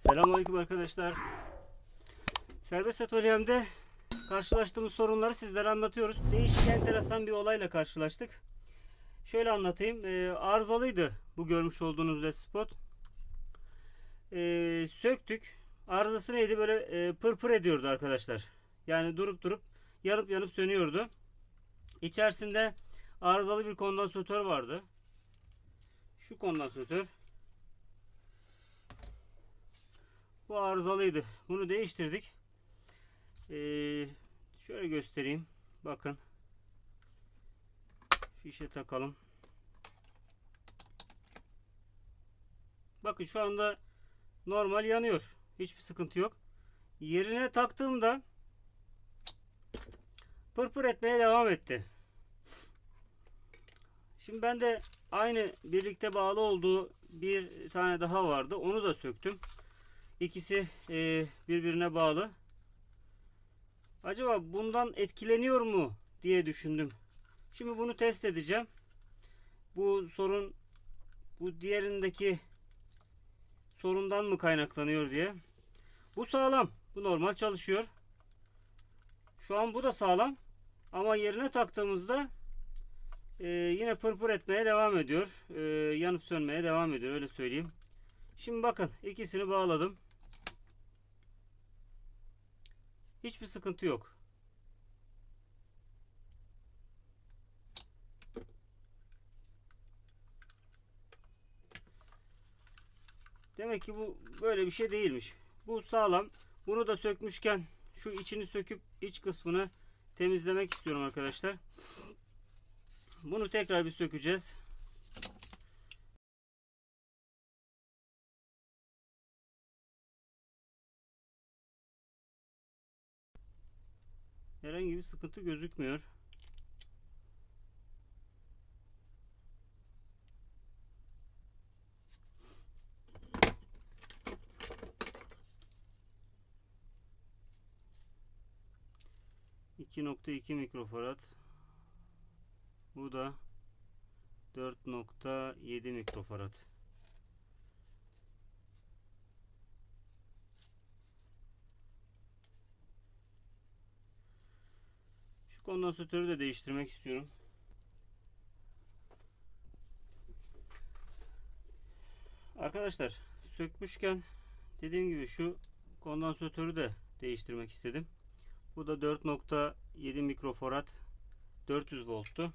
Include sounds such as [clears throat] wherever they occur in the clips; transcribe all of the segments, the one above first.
Selamünaleyküm arkadaşlar. Serbest atölyemde karşılaştığımız sorunları sizlere anlatıyoruz. Değişik enteresan bir olayla karşılaştık. Şöyle anlatayım. Ee, arızalıydı bu görmüş olduğunuz led spot. Ee, söktük. Arızası neydi? Böyle e, pır pır ediyordu arkadaşlar. Yani durup durup yanıp yanıp sönüyordu. İçerisinde arızalı bir kondansatör vardı. Şu kondansatör. Bu arızalıydı. Bunu değiştirdik. Ee, şöyle göstereyim. Bakın. Fişe takalım. Bakın şu anda normal yanıyor. Hiçbir sıkıntı yok. Yerine taktığımda pırpır etmeye devam etti. Şimdi ben de aynı birlikte bağlı olduğu bir tane daha vardı. Onu da söktüm. İkisi e, birbirine bağlı. Acaba bundan etkileniyor mu diye düşündüm. Şimdi bunu test edeceğim. Bu sorun bu diğerindeki sorundan mı kaynaklanıyor diye. Bu sağlam. Bu normal çalışıyor. Şu an bu da sağlam. Ama yerine taktığımızda e, yine pırpır etmeye devam ediyor. E, yanıp sönmeye devam ediyor. Öyle söyleyeyim. Şimdi bakın ikisini bağladım. Hiçbir sıkıntı yok. Demek ki bu böyle bir şey değilmiş. Bu sağlam. Bunu da sökmüşken şu içini söküp iç kısmını temizlemek istiyorum arkadaşlar. Bunu tekrar bir sökeceğiz. Herhangi bir sıkıntı gözükmüyor. İki nokta iki mikrofarad. Bu da 4.7 mikrofarad. Kondansatörü de değiştirmek istiyorum. Arkadaşlar sökmüşken dediğim gibi şu kondansatörü de değiştirmek istedim. Bu da 4.7 mikrofarad 400 volttu.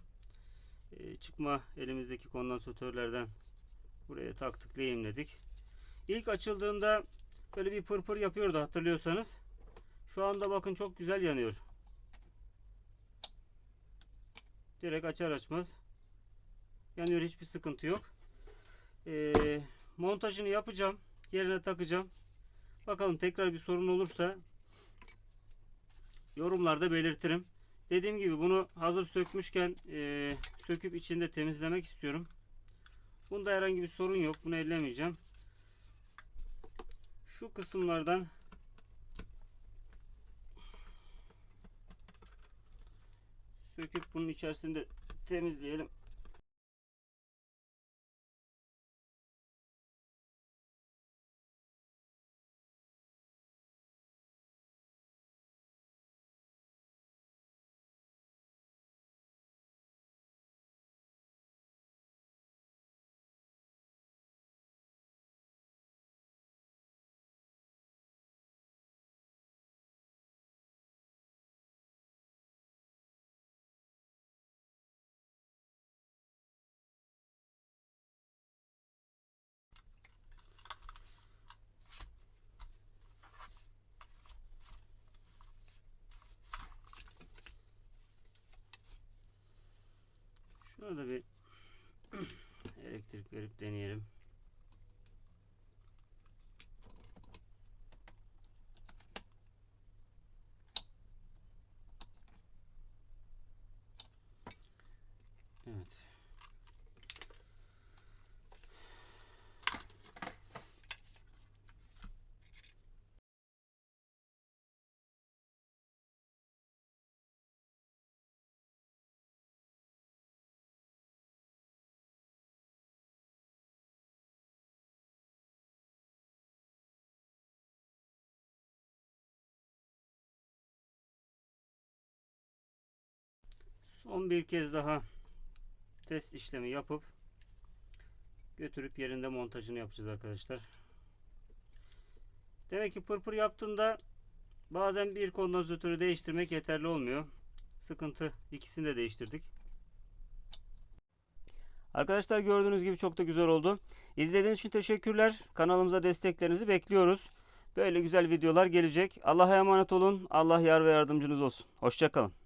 Ee, çıkma elimizdeki kondansatörlerden buraya taktık lehimledik. İlk açıldığında böyle bir pırpır yapıyordu hatırlıyorsanız. Şu anda bakın çok güzel yanıyor. Direkt açar açmaz yanıyor hiçbir sıkıntı yok. Ee, montajını yapacağım. Yerine takacağım. Bakalım tekrar bir sorun olursa yorumlarda belirtirim. Dediğim gibi bunu hazır sökmüşken e, söküp içinde temizlemek istiyorum. Bunda herhangi bir sorun yok. Bunu ellemeyeceğim. Şu kısımlardan söküp bunun içerisinde temizleyelim. Şurada bir [clears throat] elektrik verip deneyelim. Son bir kez daha test işlemi yapıp götürüp yerinde montajını yapacağız arkadaşlar. Demek ki pırpır yaptığında bazen bir kondansatörü değiştirmek yeterli olmuyor. Sıkıntı ikisini de değiştirdik. Arkadaşlar gördüğünüz gibi çok da güzel oldu. İzlediğiniz için teşekkürler. Kanalımıza desteklerinizi bekliyoruz. Böyle güzel videolar gelecek. Allah'a emanet olun. Allah yar ve yardımcınız olsun. Hoşçakalın.